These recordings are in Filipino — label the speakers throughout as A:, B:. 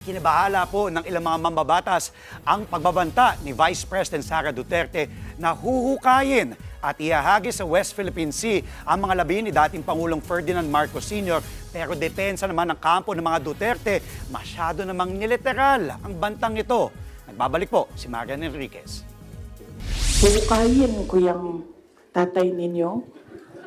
A: Kinabahala po ng ilang mga mambabatas ang pagbabanta ni Vice President Sara Duterte na huhukayin at ihahagi sa West Philippine Sea ang mga labi ni dating Pangulong Ferdinand Marcos Sr. Pero depensa naman ng kampo ng mga Duterte, masyado namang niliteral ang bantang ito. Nagbabalik po si Marian Enriquez.
B: Huhukayin ko yung tatay ninyo.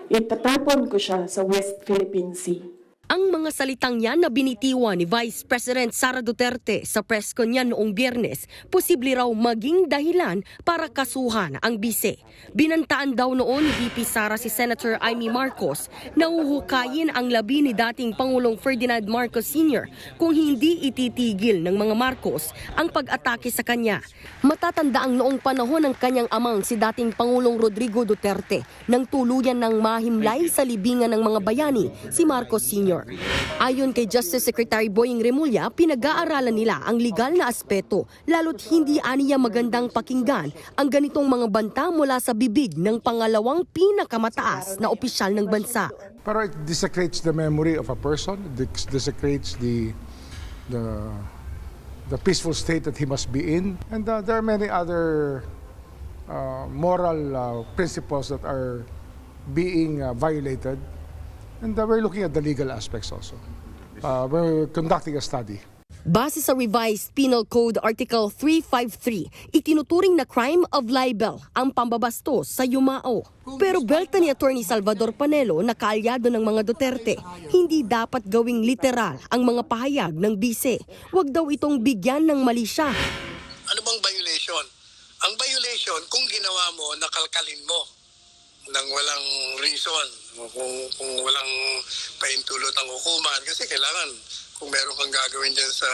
B: Itatapon ko siya sa West Philippine Sea.
C: Ang mga salitang yan na binitiwan ni Vice President Sara Duterte sa press con niya noong biyernes, posible raw maging dahilan para kasuhan ang bise. Binantaan daw noon ni VP Sara si Senator Amy Marcos na uhukayin ang labi ni dating Pangulong Ferdinand Marcos Sr. kung hindi ititigil ng mga Marcos ang pag-atake sa kanya. Matatanda ang noong panahon ng kanyang amang si dating Pangulong Rodrigo Duterte nang tuluyan ng mahimlay sa libingan ng mga bayani si Marcos Sr. Ayon kay Justice Secretary Boying Remulla, pinag-aaralan nila ang legal na aspeto lalo't hindi aniya magandang pakinggan ang ganitong mga banta mula sa bibig ng pangalawang pinakamataas na opisyal ng bansa.
D: Pero it desecrates the memory of a person, it des- desecrates the the the peaceful state that he must be in, and uh, there are many other uh, moral uh, principles that are being uh, violated, and uh, we're looking at the legal aspects also. Uh, we're conducting a study.
C: Base sa revised Penal Code Article 353, itinuturing na crime of libel ang pambabastos sa yumao. Pero belta ni Attorney Salvador Panelo na kaalyado ng mga Duterte, hindi dapat gawing literal ang mga pahayag ng bise. Huwag daw itong bigyan ng mali siya.
E: Ano bang violation? Ang violation, kung ginawa mo, nakalkalin mo nang walang reason, kung, kung walang paintulot ang hukuman. Kasi kailangan, kung meron kang gagawin dyan sa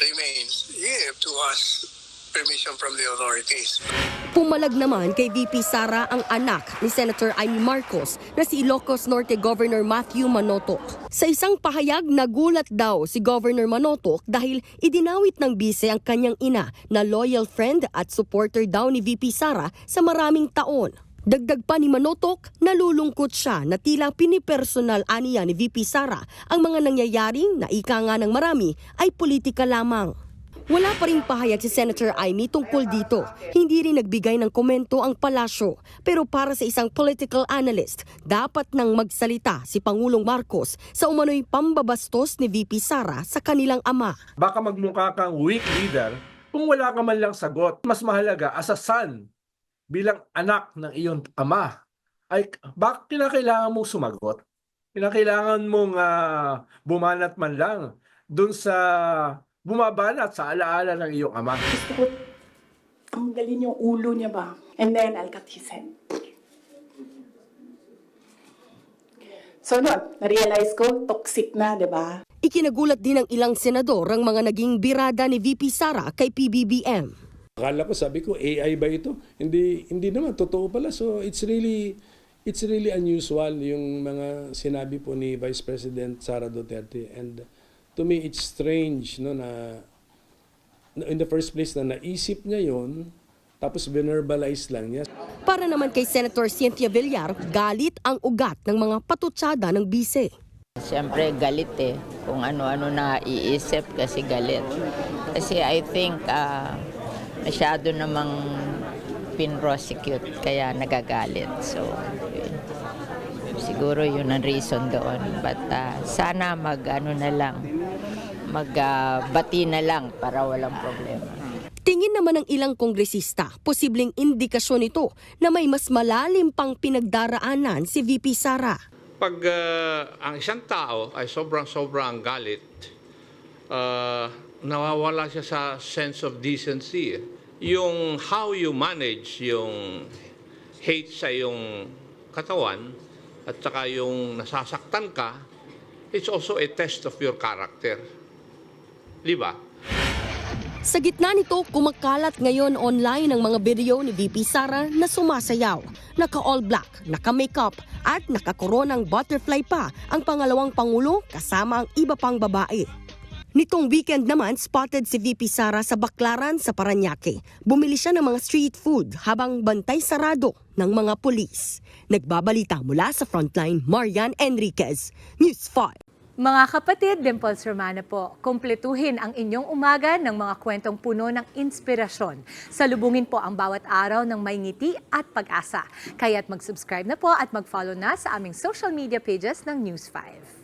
E: remains, you to ask permission from the authorities.
C: Pumalag naman kay VP Sara ang anak ni Senator Amy Marcos na si Ilocos Norte Governor Matthew Manotok. Sa isang pahayag, nagulat daw si Governor Manotok dahil idinawit ng bise ang kanyang ina na loyal friend at supporter daw ni VP Sara sa maraming taon. Dagdag pa ni Manotok, nalulungkot siya na tila pinipersonal aniya ni VP Sara ang mga nangyayaring na ika nga ng marami ay politika lamang. Wala pa rin pahayag si Senator Amy tungkol dito. Hindi rin nagbigay ng komento ang palasyo. Pero para sa isang political analyst, dapat nang magsalita si Pangulong Marcos sa umano'y pambabastos ni VP Sara sa kanilang ama.
F: baka magmukha kang weak leader kung wala ka man lang sagot. Mas mahalaga as a son bilang anak ng iyong ama ay bakit kinakailangan mong sumagot? Kinakailangan mong ah, bumanat man lang dun sa bumabanat sa alaala ng iyong ama.
B: Gusto ko tanggalin yung ulo niya ba? And then I'll cut his head. So nun, na-realize ko, toxic na, di ba?
C: Ikinagulat din ng ilang senador ang mga naging birada ni VP Sara kay PBBM.
G: Akala ko sabi ko AI ba ito? Hindi hindi naman totoo pala. So it's really it's really unusual yung mga sinabi po ni Vice President Sara Duterte and to me it's strange no na na in the first place na naisip niya yon tapos verbalize lang niya.
C: Para naman kay Senator Cynthia Villar, galit ang ugat ng mga patutsada ng bise.
H: Siyempre galit eh. Kung ano-ano na iisip kasi galit. Kasi I think ah, masyado namang pin-prosecute kaya nagagalit. So, yun. siguro yun ang reason doon. But ah, sana mag ano na lang, magbati na lang para walang problema.
C: Tingin naman ng ilang kongresista, posibleng indikasyon ito na may mas malalim pang pinagdaraanan si VP Sara.
I: pag ah, ang isang tao ay sobrang-sobrang galit, ah, nawawala siya sa sense of decency. eh. Yung how you manage yung hate sa yung katawan at saka yung nasasaktan ka, it's also a test of your character. Di ba?
C: Sa gitna nito, kumakalat ngayon online ang mga video ni VP Sara na sumasayaw. Naka-all black, naka-makeup at nakakoronang butterfly pa ang pangalawang pangulo kasama ang iba pang babae. Nitong weekend naman, spotted si VP Sara sa Baklaran sa Paranaque. Bumili siya ng mga street food habang bantay sarado ng mga pulis. Nagbabalita mula sa frontline, Marian Enriquez, News 5.
J: Mga kapatid, Dimples Romana po, kumpletuhin ang inyong umaga ng mga kwentong puno ng inspirasyon. Salubungin po ang bawat araw ng may ngiti at pag-asa. Kaya't mag-subscribe na po at mag-follow na sa aming social media pages ng News 5.